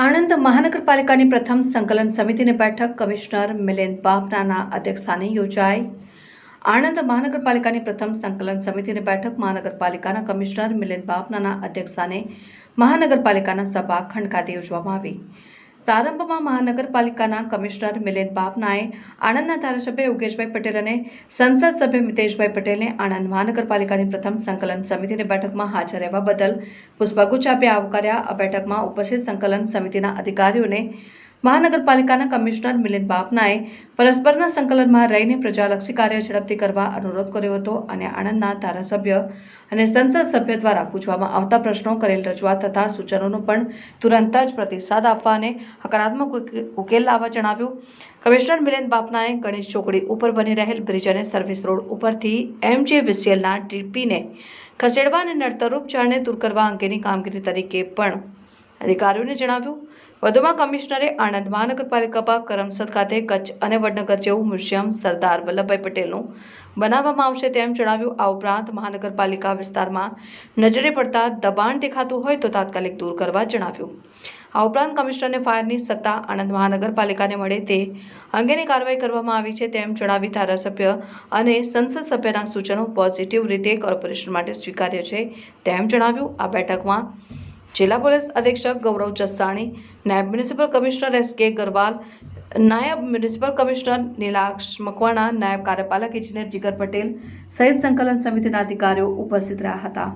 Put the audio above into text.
આણંદ મહાનગરપાલિકાની પ્રથમ સંકલન સમિતિની બેઠક કમિશનર મિલિંદ બાપનાના અધ્યક્ષસ્થાને યોજાઈ. આણંદ મહાનગરપાલિકાની પ્રથમ સંકલન સમિતિની બેઠક મહાનગરપાલિકાના કમિશનર મિલિંદ બાપનાના અધ્યક્ષસ્થાને મહાનગરપાલિકાના સભાખંડ ખાતે યોજવામાં આવી. પ્રારંભમાં મહાનગરપાલિકાના કમિશનર મિલિંદ બાપનાએ આણંદના ધારાસભ્ય યોગેશભાઈ પટેલ અને સંસદ સભ્ય મિતેશભાઈ પટેલને આણંદ મહાનગરપાલિકાની પ્રથમ સંકલન સમિતિની બેઠકમાં હાજર રહેવા બદલ પુષ્પગુચ્છ આપી આવકાર્યા. આ બેઠકમાં ઉપસ્થિત સંકલન સમિતિના અધિકારીઓને મહાનગરપાલિકાના કમિશનર મિલિંદ બાપનાએ પરસ્પરના સંકલનમાં રહીને પ્રજાલક્ષી કાર્ય ઝડપથી કરવા અનુરોધ કર્યો હતો અને આણંદના ધારાસભ્ય અને સંસદ સભ્ય દ્વારા પૂછવામાં આવતા પ્રશ્નો કરેલ રજૂઆત તથા સૂચનોનો પણ તુરંત જ પ્રતિસાદ આપવા અને હકારાત્મક ઉકેલ લાવવા જણાવ્યું. કમિશનર મિલિંદ બાપનાએ ગણેશ ચોકડી ઉપર બની રહેલ બ્રિજ અને સર્વિસ રોડ ઉપરથી એમજે વિસીએલના ટીપીને ખસેડવા અને નડતરૂપ જળને દૂર કરવા અંગેની કામગીરી તરીકે પણ અધિકારીઓને જણાવ્યું, વધુમાં કમિશનરે આણંદ મહાનગરપાલિકા કરમસદ ખાતે કચ્છ અને વડનગર જેવું મ્યુઝિયમ સરદાર વલ્લભભાઈ પટેલનું બનાવવામાં આવશે તેમ જણાવ્યું. આ ઉપરાંત મહાનગરપાલિકા વિસ્તારમાં નજરે પડતા દબાણ દેખાતું હોય તો તાત્કાલિક દૂર કરવા જણાવ્યું. આ ઉપરાંત કમિશનરને ફાયરની સત્તા આણંદ મહાનગરપાલિકાને મળે તે અંગેની કાર્યવાહી કરવામાં આવી છે તેમ જણાવી ધારાસભ્ય અને સંસદ સભ્યના સૂચનો પોઝિટિવ રીતે કોર્પોરેશન માટે સ્વીકાર્ય છે તેમ જણાવ્યું. આ બેઠકમાં જિલ્લા પોલીસ અધિક્ષક ગૌરવ જસાણી નાયબ મ્યુનિસિપલ કમિશનર એસ કે ગરવાલ, નાયબ મ્યુનિસિપલ કમિશનર નીલાક્ષ મકવાણા, નાયબ કાર્યપાલક ઇજનેર જીગર પટેલ સહિત સંકલન સમિતિના અધિકારીઓ ઉપસ્થિત રહ્યા હતા.